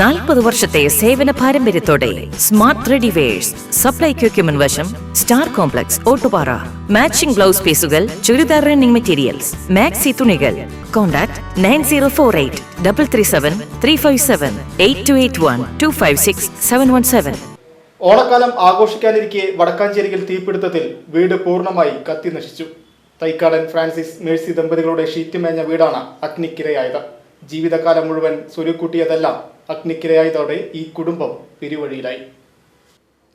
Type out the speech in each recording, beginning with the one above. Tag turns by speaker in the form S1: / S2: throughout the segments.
S1: നാൽപ്പത് വർഷത്തെ സേവന പാരമ്പര്യത്തോടെ സ്മാർട്ട് റെഡിവേഴ്സ് സപ്ലൈ ക്യൂക്യുമൻ വശം star complex Ottupara. Matching blouse പീസുകൾ ചുരിദാർ റണ്ണിംഗ് മെറ്റീരിയൽസ് മാക്സി തുണികൾ. Contact nine zero four eight double three seven three five seven eight two eight one two five six seven one seven.
S2: ഓണക്കാലം ആഘോഷിക്കാനിരിക്കെ വടക്കാഞ്ചേരിയിൽ തീപിടുത്തത്തിൽ വീട് പൂർണമായി കത്തി നശിച്ചു. തൈക്കാടൻ ഫ്രാൻസിസ് മേഴ്സി ദമ്പതികളുടെ ഷീറ്റ് മേഞ്ഞ വീടാണ് അഗ്നിക്കിരയായത്. ജീവിതകാലം മുഴുവൻ സ്വരുക്കൂട്ടിയതെല്ലാം അഗ്നിക്കിരയായതോടെ ഈ കുടുംബം പിരിവഴിയിലായി.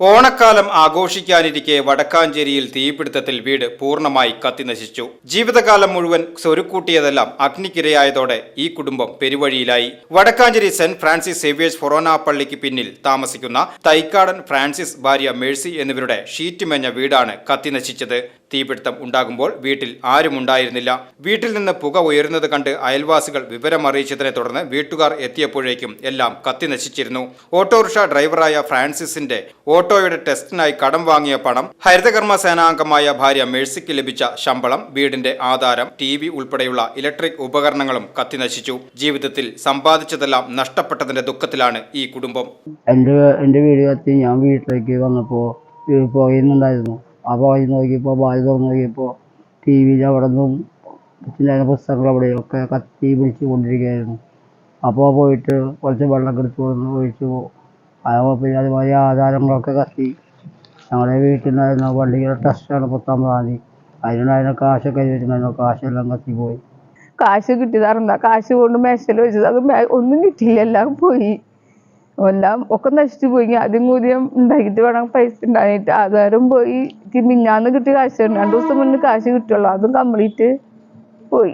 S3: ഓണക്കാലം ആഘോഷിക്കാനിരിക്കെ വടക്കാഞ്ചേരിയിൽ തീപിടുത്തത്തിൽ വീട് പൂർണമായി കത്തിനശിച്ചു. ജീവിതകാലം മുഴുവൻ സ്വരുക്കൂട്ടിയതെല്ലാം അഗ്നിക്കിരയായതോടെ ഈ കുടുംബം പെരുവഴിയിലായി. Vadakkanchery saint Francis Xavier's forane പള്ളിക്ക് പിന്നിൽ താമസിക്കുന്ന തൈക്കാടൻ ഫ്രാൻസിസ് ഭാര്യ മേഴ്സി എന്നിവരുടെ ഷീറ്റ് മേഞ്ഞ വീടാണ് കത്തിനശിച്ചത്. തീപിടുത്തം ഉണ്ടാകുമ്പോൾ വീട്ടിൽ ആരുമുണ്ടായിരുന്നില്ല വീട്ടിൽ നിന്ന് പുക ഉയരുന്നത് കണ്ട് അയൽവാസികൾ വിവരമറിയിച്ചതിനെ തുടർന്ന് വീട്ടുകാർ എത്തിയപ്പോഴേക്കും എല്ലാം കത്തിനശിച്ചിരുന്നു. ഓട്ടോറിക്ഷ ഡ്രൈവറായ ഫ്രാൻസിസിന്റെ ഓട്ടോയുടെ ടെസ്റ്റിനായി കടം വാങ്ങിയ പണം ഹരിതകർമ്മ സേനാംഗമായ ഭാര്യ മേഴ്സിക്ക് ലഭിച്ച ശമ്പളം വീടിന്റെ ആധാരം ടി വി ഉൾപ്പെടെയുള്ള ഇലക്ട്രിക് ഉപകരണങ്ങളും കത്തിനശിച്ചു ജീവിതത്തിൽ സമ്പാദിച്ചതെല്ലാം നഷ്ടപ്പെട്ടതിന്റെ ദുഃഖത്തിലാണ് ഈ കുടുംബം.
S4: എന്റെ എന്റെ വീട് കത്തി ഞാൻ വീട്ടിലേക്ക് വന്നപ്പോൾ പോയിരുന്നുണ്ടായിരുന്നു ആ പോയി നോക്കിയപ്പോൾ ബാഗ് തുറന്ന് നോക്കിയപ്പോൾ ടി വിയിൽ അവിടെ നിന്നും പിന്നെ പുസ്തകങ്ങൾ അവിടെയൊക്കെ കത്തി പിടിച്ച് കൊണ്ടിരിക്കുകയായിരുന്നു അപ്പോൾ പോയിട്ട് കുറച്ച് വെള്ളം കെടുത്തു കൊടുന്ന് ഒഴിച്ചു പിന്നെ അതുമാതിരി ആധാരങ്ങളൊക്കെ കത്തി. ഞങ്ങളുടെ നിന്നായിരുന്നു വണ്ടിയുടെ ടെസ്റ്റാണ് പത്തൊമ്പതാം തീയതി അതിനുണ്ടായിരുന്ന കാശൊക്കെ വെച്ചിട്ടുണ്ടായിരുന്നു. കാശെല്ലാം കത്തിപ്പോയി
S5: കാശ് കിട്ടിയതാറുണ്ടാ കാശ് കൊണ്ട് മേശയിൽ വെച്ചത്. അത് ഒന്നും കിട്ടിയില്ല. എല്ലാം പോയി. എല്ലാം ഒക്കെ നശിച്ചു പോയി. ആദ്യം കൂടിയും ഉണ്ടാക്കിയിട്ട് വേണം പൈസ ഉണ്ടായിട്ട്. ആധാരം പോയി. മിഞ്ഞാന്ന് കിട്ടിയ കാശ് രണ്ടു ദിവസം മുന്നേ കാശ് കിട്ടുള്ളൂ. അതും കംപ്ലീറ്റ് പോയി.